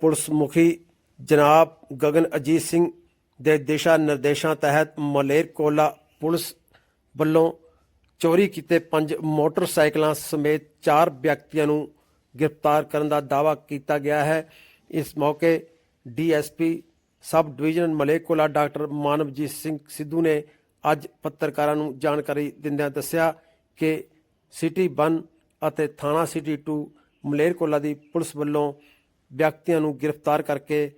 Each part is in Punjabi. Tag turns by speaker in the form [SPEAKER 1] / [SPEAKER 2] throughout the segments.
[SPEAKER 1] ਪੁਲਿਸ ਮੁਖੀ ਜਨਾਬ ਗਗਨ ਅਜੀਤ ਸਿੰਘ ਦੇ ਦਿਸ਼ਾ ਨਿਰਦੇਸ਼ਾਂ ਤਹਿਤ ਮਲੇਰਕੋਲਾ ਪੁਲਿਸ ਵੱਲੋਂ ਚੋਰੀ ਕੀਤੇ ਪੰਜ ਮੋਟਰਸਾਈਕਲਾਂ ਸਮੇਤ ਚਾਰ ਵਿਅਕਤੀਆਂ ਨੂੰ ਗ੍ਰਿਫਤਾਰ ਕਰਨ ਦਾ ਦਾਅਵਾ ਕੀਤਾ ਗਿਆ ਹੈ। ਇਸ ਮੌਕੇ DSP sub division Malerkotla doctor Manavjit Singh Sidhu ਨੇ ਅੱਜ ਪੱਤਰਕਾਰਾਂ ਨੂੰ ਜਾਣਕਾਰੀ ਦਿੰਦਿਆਂ ਦੱਸਿਆ ਕਿ ਸਿਟੀ 1 ਅਤੇ ਥਾਣਾ ਸਿਟੀ 2 ਮਲੇਰਕੋਲਾ ਦੀ ਪੁਲਿਸ ਵੱਲੋਂ ਵਿਅਕਤੀਆਂ ਨੂੰ ਗ੍ਰਿਫਤਾਰ ਕਰਕੇ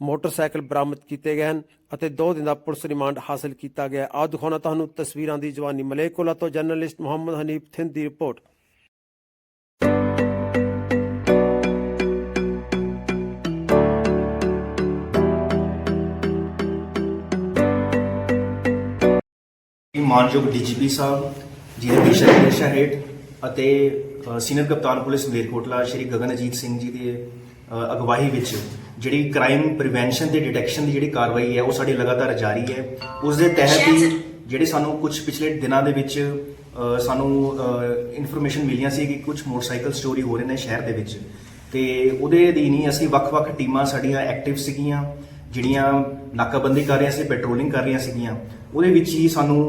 [SPEAKER 1] ਮੋਟਰਸਾਈਕਲ ਬਰਾਮਦ ਕੀਤੇ ਗਏ ਹਨ ਅਤੇ 2 ਦਿਨ ਦਾ ਪੁਲਿਸ ਰਿਮਾਂਡ ਹਾਸਲ ਕੀਤਾ ਗਿਆ। ਆਓ ਦਿਖਾਉਣਾ ਤੁਹਾਨੂੰ ਤਸਵੀਰਾਂ ਦੀ ਜਵਾਨੀ। ਮਲੇਰਕੋਲਾ ਤੋਂ ਜਰਨਲਿਸਟ ਮੁਹੰਮਦ ਹਨੀਫ, ਥਿੰਦ ਦੀ ਰਿਪੋਰਟ।
[SPEAKER 2] ਮਾਨਯੋਗ ਡੀਜੀਪੀ ਸਾਹਿਬ, ਜਿਹਦੇ ਦਿਸ਼ਾ ਹੇਠ ਅਤੇ ਸੀਨੀਅਰ ਕਪਤਾਨ ਪੁਲਿਸ ਮਲੇਰਕੋਟਲਾ ਸ਼੍ਰੀ ਗਗਨਜੀਤ ਸਿੰਘ ਜੀ ਦੇ ਅਗਵਾਈ ਵਿੱਚ ਜਿਹੜੀ ਕ੍ਰਾਈਮ ਪ੍ਰੀਵੈਂਸ਼ਨ ਤੇ ਡਿਟੈਕਸ਼ਨ ਦੀ ਜਿਹੜੀ ਕਾਰਵਾਈ ਹੈ ਉਹ ਸਾਡੀ ਲਗਾਤਾਰ ਜਾਰੀ ਹੈ। ਉਸ ਦੇ ਤਹਿਤ ਹੀ ਜਿਹੜੇ ਸਾਨੂੰ ਕੁਝ ਪਿਛਲੇ ਦਿਨਾਂ ਦੇ ਵਿੱਚ ਸਾਨੂੰ ਇਨਫੋਰਮੇਸ਼ਨ ਮਿਲੀਆਂ ਸੀ ਕਿ ਕੁਝ ਮੋਟਰਸਾਈਕਲ ਚੋਰੀ ਹੋ ਰਹੇ ਨੇ ਸ਼ਹਿਰ ਦੇ ਵਿੱਚ। ਤੇ ਉਹਦੇ ਅਧੀਨ ਹੀ ਅਸੀਂ ਵੱਖ-ਵੱਖ ਟੀਮਾਂ ਸਾਡੀਆਂ ਐਕਟਿਵ ਸੀਗੀਆਂ ਜਿਹੜੀਆਂ ਨਾਕਾਬੰਦੀ ਕਰ ਰਹੀਆਂ ਸੀ ਪੈਟਰੋਲਿੰਗ ਕਰ ਰਹੀਆਂ ਸੀਗੀਆਂ। ਉਹਦੇ ਵਿੱਚ ਹੀ ਸਾਨੂੰ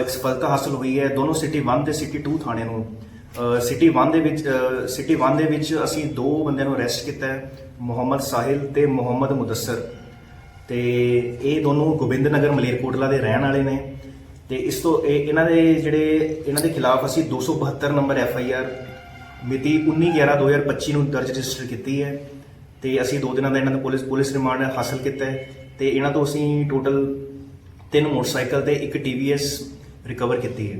[SPEAKER 2] ਇੱਕ ਸਫਲਤਾ ਹਾਸਲ ਹੋਈ ਹੈ। ਦੋਨੋਂ ਸਿਟੀ 1 ਤੇ ਸਿਟੀ 2 ਥਾਣੇ ਨੂੰ। ਸਿਟੀ 1 ਦੇ ਵਿੱਚ ਸਿਟੀ 1 ਦੇ ਵਿੱਚ ਅਸੀਂ ਦੋ ਬੰਦਿਆਂ ਨੂੰ ਅਰੈਸਟ ਕੀਤਾ ਹੈ, ਮੁਹੰਮਦ ਸਾਹਿਲ ਤੇ ਮੁਹੰਮਦ ਮੁਦੱਸਰ। ਤੇ ਇਹ ਦੋਨੋਂ ਗੋਬਿੰਦ ਨਗਰ ਮਲੇਰਕੋਟਲਾ ਦੇ ਰਹਿਣ ਵਾਲੇ ਨੇ। ਤੇ ਇਸ ਤੋਂ ਇਹਨਾਂ ਦੇ ਜਿਹੜੇ, ਇਹਨਾਂ ਦੇ ਖਿਲਾਫ ਅਸੀਂ 272 ਨੰਬਰ ਐਫ ਆਈ ਆਰ ਮਿਤੀ 19/11/2025 ਨੂੰ ਦਰਜ ਰਜਿਸਟਰ ਕੀਤੀ ਹੈ। ਤੇ ਅਸੀਂ ਦੋ ਦਿਨਾਂ ਦਾ ਇਹਨਾਂ ਦਾ ਪੁਲਿਸ ਪੁਲਿਸ ਰਿਮਾਂਡ ਹਾਸਲ ਕੀਤਾ ਹੈ। ਤੇ ਇਹਨਾਂ ਤੋਂ ਅਸੀਂ ਟੋਟਲ ਤਿੰਨ ਮੋਟਰਸਾਈਕਲ ਤੇ ਇੱਕ TVS ਰਿਕਵਰ ਕੀਤੀ ਹੈ।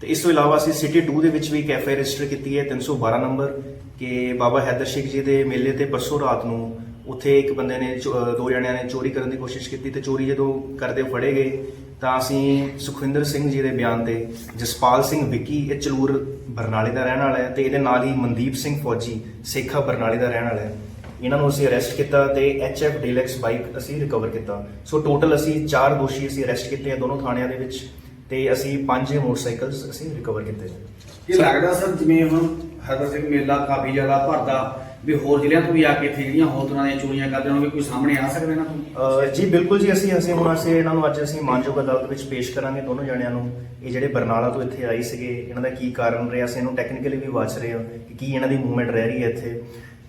[SPEAKER 2] ਤੇ ਇਸ ਤੋਂ ਇਲਾਵਾ ਅਸੀਂ ਸਿਟੀ 2 ਦੇ ਵਿੱਚ ਵੀ ਕੈਫੇ ਰਜਿਸਟਰ ਕੀਤੀ ਹੈ 312 ਨੰਬਰ ਕਿ ਬਾਬਾ ਹੈਦਰ ਸ਼ੇਖ ਜੀ ਦੇ ਮੇਲੇ ਤੇ ਪਰਸੋਂ ਰਾਤ ਨੂੰ ਉੱਥੇ ਇੱਕ ਬੰਦੇ ਨੇ ਚੋ- ਦੋ ਜਣਿਆਂ ਨੇ ਚੋਰੀ ਕਰਨ ਦੀ ਕੋਸ਼ਿਸ਼ ਕੀਤੀ ਤੇ ਚੋਰੀ ਜਦੋਂ ਕਰਦੇ ਫੜੇ ਗਏ, ਤਾਂ ਅਸੀਂ ਸੁਖਵਿੰਦਰ ਸਿੰਘ ਜੀ ਦੇ ਬਿਆਨ ਤੇ ਜਸਪਾਲ ਸਿੰਘ ਵਿੱਕੀ, ਇਹ ਚਲੂਰ ਬਰਨਾਲੇ ਦਾ ਰਹਿਣ ਵਾਲਾ ਹੈ ਤੇ ਇਹਦੇ ਨਾਲ ਹੀ ਮਨਦੀਪ ਸਿੰਘ ਫੌਜੀ, ਸੇਖਾ ਬਰਨਾਲੇ ਦਾ ਰਹਿਣ ਵਾਲਾ ਹੈ। ਇਹਨਾਂ ਨੂੰ ਅਸੀਂ ਅਰੈਸਟ ਕੀਤਾ ਤੇ ਐਚਐਫ ਡੀਲੈਕਸ ਬਾਈਕ ਅਸੀਂ ਰਿਕਵਰ ਕੀਤਾ। ਸੋ ਟੋਟਲ ਅਸੀਂ ਚਾਰ ਦੋਸ਼ੀ ਅਸੀਂ ਅਰੈਸਟ ਕੀਤੇ ਆ ਦੋਨੋਂ ਥਾਣਿਆਂ ਦੇ ਵਿੱਚ। ਤੇ ਅਸੀਂ ਪੰਜ ਮੋਟਰਸਾਈਕਲਸ ਅਸੀਂ ਰਿਕਵਰ ਕੀਤੇ
[SPEAKER 3] ਇਹ ਲੱਗਦਾ ਸਰ ਜਿਵੇਂ ਹੁਣ ਹਰਦਰ ਸਿੰਘ ਮੇਲਾ ਕਾਫੀ ਜ਼ਿਆਦਾ ਭਰਦਾ ਵੀ ਹੋਰ ਜ਼ਿਲ੍ਹਿਆਂ ਤੋਂ ਵੀ ਆ ਕੇ ਇੱਥੇ ਜਿਹੜੀਆਂ ਹੋਰ ਤਰ੍ਹਾਂ ਦੀਆਂ ਚੋਰੀਆਂ ਕਰਦੇ ਹੋਣਗੇ ਕੋਈ ਸਾਹਮਣੇ ਆ ਸਕਦਾ ਇਹਨਾਂ ਤੋਂ?
[SPEAKER 2] ਅਹ ਜੀ ਬਿਲਕੁਲ ਜੀ ਅਸੀਂ ਅਸੀਂ ਹੁਣ ਅਸੀਂ ਇਹਨਾਂ ਨੂੰ ਅੱਜ ਅਸੀਂ ਮਾਨਯੋਗ ਅਦਾਲਤ ਵਿੱਚ ਪੇਸ਼ ਕਰਾਂਗੇ ਦੋਨੋਂ ਜਣਿਆਂ ਨੂੰ। ਇਹ ਜਿਹੜੇ ਬਰਨਾਲਾ ਤੋਂ ਇੱਥੇ ਆਏ ਸੀਗੇ ਇਹਨਾਂ ਦਾ ਕੀ ਕਾਰਨ ਰਿਹਾ? ਅਸੀਂ ਇਹਨੂੰ ਟੈਕਨੀਕਲੀ ਵੀ ਵਾਚ ਰਹੇ ਹਾਂ ਕਿ ਕੀ ਇਹਨਾਂ ਦੀ ਮੂਵਮੈਂਟ ਰਹਿ ਰਹੀ ਹੈ ਇੱਥੇ।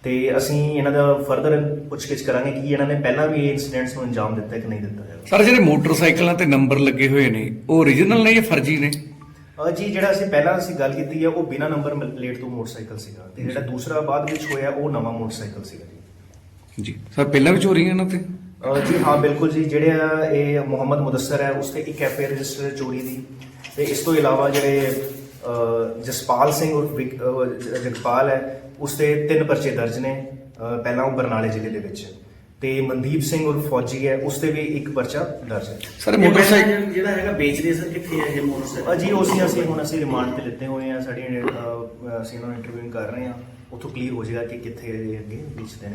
[SPEAKER 2] ਤੇ ਅਸੀਂ ਇਹਨਾਂ ਦਾ ਫਰਦਰ ਪੁੱਛਗਿੱਛ ਕਰਾਂਗੇ ਕਿ ਇਹਨਾਂ ਨੇ ਪਹਿਲਾਂ ਵੀ ਇਹ ਇਨਸੀਡੈਂਟਸ ਨੂੰ ਅੰਜਾਮ ਦਿੱਤਾ ਕਿ ਨਹੀਂ ਦਿੱਤਾ ਹੈ
[SPEAKER 4] ਸਰ ਜਿਹੜੇ ਮੋਟਰਸਾਈਕਲਾਂ ਤੇ ਨੰਬਰ ਲੱਗੇ ਹੋਏ ਨੇ ਉਹ origignal ਨੇ ਜਾਂ ਫਰਜ਼ੀ ਨੇ?
[SPEAKER 2] ਅਹ ਜੀ ਜਿਹੜਾ ਅਸੀਂ ਪਹਿਲਾਂ ਅਸੀਂ ਗੱਲ ਕੀਤੀ ਹੈ ਉਹ ਬਿਨਾ ਨੰਬਰ ਪਲੇਟ ਤੋਂ ਮੋਟਰਸਾਈਕਲ ਸੀਗਾ ਤੇ ਜਿਹੜਾ ਦੂਸਰਾ ਬਾਅਦ ਵਿੱਚ ਹੋਇਆ ਉਹ ਨਵਾਂ ਮੋਟਰਸਾਈਕਲ ਸੀਗਾ ਜੀ।
[SPEAKER 4] ਜੀ। ਸਰ ਪਹਿਲਾਂ ਵੀ ਚੋਰੀਆਂ ਇਹਨਾਂ ਤੇ?
[SPEAKER 2] ਅਹ ਜੀ ਹਾਂ ਬਿਲਕੁਲ ਜੀ। ਜਿਹੜੇ ਆ ਇਹ ਮੁਹੰਮਦ ਮੁਦੱਸਰ ਹੈ ਉਸ ਤੇ ਇੱਕ ਐਫ ਰਜਿਸਟਰ ਚੋਰੀ ਦੀ ਤੇ ਇਸ ਤੋਂ ਇਲਾਵਾ ਜਿਹੜੇ ਅਹ, ਜਸਪਾਲ ਸਿੰਘ ਉਰਫ ਵਿਕ- ਅਹ, ਜ- ਜਗਪਾਲ ਹੈ ਉਸ ਤੇ ਤਿੰਨ ਪਰਚੇ ਦਰਜ ਨੇ ਪਹਿਲਾਂ ਉਹ ਬਰਨਾਲੇ ਜ਼ਿਲ੍ਹੇ ਦੇ ਵਿੱਚ। ਤੇ ਮਨਦੀਪ ਸਿੰਘ ਉਰਫ ਫੌਜੀ ਹੈ ਉਸ ਤੇ ਵੀ ਇੱਕ ਪਰਚਾ ਦਰਜ ਹੈ।
[SPEAKER 4] ਸਰ ਮੋਟਰਸਾਈਕਲ
[SPEAKER 3] ਜਿਹੜਾ ਹੈਗਾ ਵੇਚਦੇ ਸਰ ਕਿੱਥੇ ਹੈ ਇਹ ਮੋਟਰਸਾਈਕਲ?
[SPEAKER 2] ਜੀ ਉਹ ਅਸੀਂ ਅਸੀਂ ਹੁਣ ਅਸੀਂ ਰਿਮਾਂਡ ਤੇ ਲਿੱਤੇ ਹੋਏ ਆ ਸਾਡੀ ਅਸੀਂ ਉਹਨਾਂ ਨੂੰ ਇੰਟਰਵਿਊ ਕਰ ਰਹੇ ਆ ਉੱਥੋਂ ਕਲੀਅਰ ਹੋ ਜਾਏਗਾ ਕਿ ਕਿੱਥੇ ਇਹ ਅੱਗੇ ਵੇਚਦੇ ਨੇ।